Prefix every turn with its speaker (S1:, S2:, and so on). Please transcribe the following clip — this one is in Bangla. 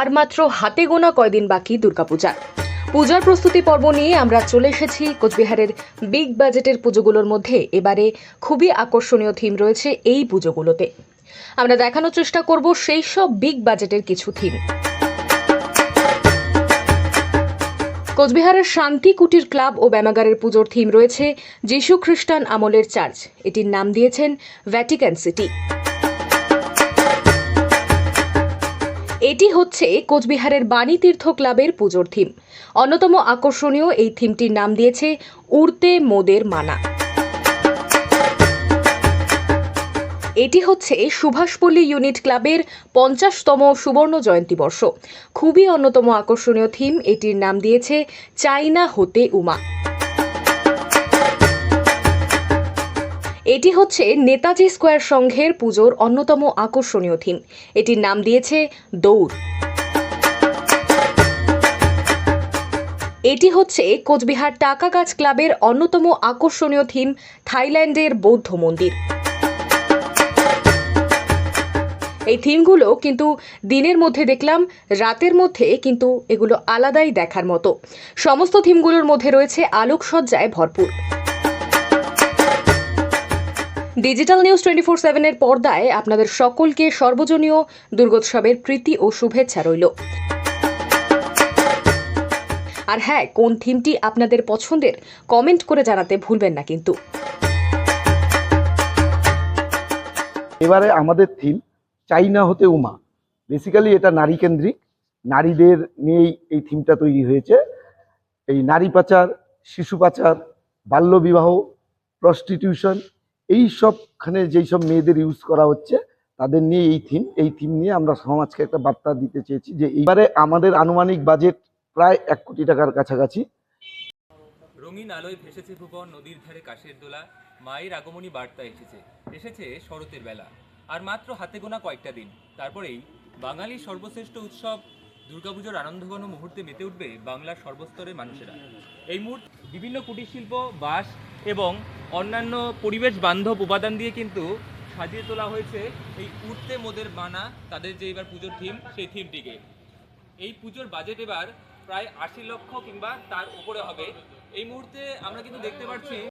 S1: আর মাত্র হাতে গোনা কয়দিন বাকি দুর্গাপূজা পূজার প্রস্তুতি পর্ব নিয়ে আমরা চলে এসেছি কোচবিহারের বিগ বাজেটের পুজোগুলোর মধ্যে। এবারে খুবই আকর্ষণীয় থিম রয়েছে এই পুজোগুলোতে। আমরা দেখানোর চেষ্টা করব সেই সব বিগ বাজেটের কিছু থিম। কোচবিহারের শান্তি কুটির ক্লাব ও ব্যামাগারের পুজোর থিম রয়েছে যীশু খ্রিস্টান আমলের চার্চ। এটির নাম দিয়েছেন ভ্যাটিকান সিটি। এটি হচ্ছে কোচবিহারের বাণী তীর্থ ক্লাবের পুজোর থিম। অন্যতম আকর্ষণীয় এই থিমটির নাম দিয়েছে উড়তে মোদের মানা। এটি হচ্ছে সুভাষপল্লী ইউনিট ক্লাবের পঞ্চাশতম সুবর্ণ জয়ন্তী বর্ষ। খুবই অন্যতম আকর্ষণীয় থিম, এটির নাম দিয়েছে চাইনা হতে উমা। এটি হচ্ছে নেতাজি স্কোয়ার সংঘের পুজোর অন্যতম আকর্ষণীয় থিম। এটির নাম দিয়েছে দৌড়। এটি হচ্ছে কোচবিহার টাকাগাছ ক্লাবের অন্যতম আকর্ষণীয় থিম থাইল্যান্ডের বৌদ্ধ মন্দির। এই থিমগুলো কিন্তু দিনের মধ্যে দেখলাম, রাতের মধ্যে কিন্তু এগুলো আলাদাই দেখার মতো। সমস্ত থিমগুলোর মধ্যে রয়েছে আলোকসজ্জায় ভরপুর। ডিজিটাল নিউজ টোয়েন্টি ফোর সেভেনের পর্দায় আপনাদের সকলকে সর্বজনীয় দুর্গোৎসবের প্রীতি ও শুভেচ্ছা রইল। আর হ্যাঁ কোন থিমটি আপনাদের পছন্দের কমেন্ট করে জানাতে ভুলবেন না কিন্তু।
S2: এবারে আমাদের থিম, চাইনা হতে উমা। বেসিক্যালি এটা নারী কেন্দ্রিক নারীদের নিয়েই এই থিমটা তৈরি হয়েছে। এই নারী পাচার, শিশু পাচার, বাল্যবিবাহ প্রস্টিটিউশন এই সবখানে যেই সব মেয়েদের ইউজ করা হচ্ছে, তাদের নিয়ে এই থিম এই থিম নিয়ে আমরা সমাজকে একটা বার্তা দিতে চেয়েছি যে এইবারে আমাদের আনুমানিক বাজেট প্রায় এক কোটি টাকার কাছাকাছি।
S3: রঙিন আলোয় ভেসেছে ভুবন, নদীর ধারে কাশের দোলা, মায়ের আগমনী বার্তা এসেছে এসেছে শরতের বেলা। আর মাত্র হাতে গোনা কয়েকটা দিন। তারপরেই বাঙালির সর্বশ্রেষ্ঠ উৎসব দুর্গাপুজোর আনন্দঘন মুহূর্তে মেতে উঠবে বাংলার সর্বস্তরের মানুষেরা। এই মুহূর্তে বিভিন্ন কুটির শিল্প বাঁশ এবং অন্যান্য পরিবেশ বান্ধব উপাদান দিয়ে কিন্তু সাজিয়ে তোলা হয়েছে এই উঠতে মোদের বানা, তাদের যে এবার পুজোর থিম সেই থিমটিকে এই পুজোর বাজেট এবার প্রায় আশি লক্ষ কিংবা তার উপরে হবে। এই মুহূর্তে আমরা কিন্তু দেখতে পাচ্ছি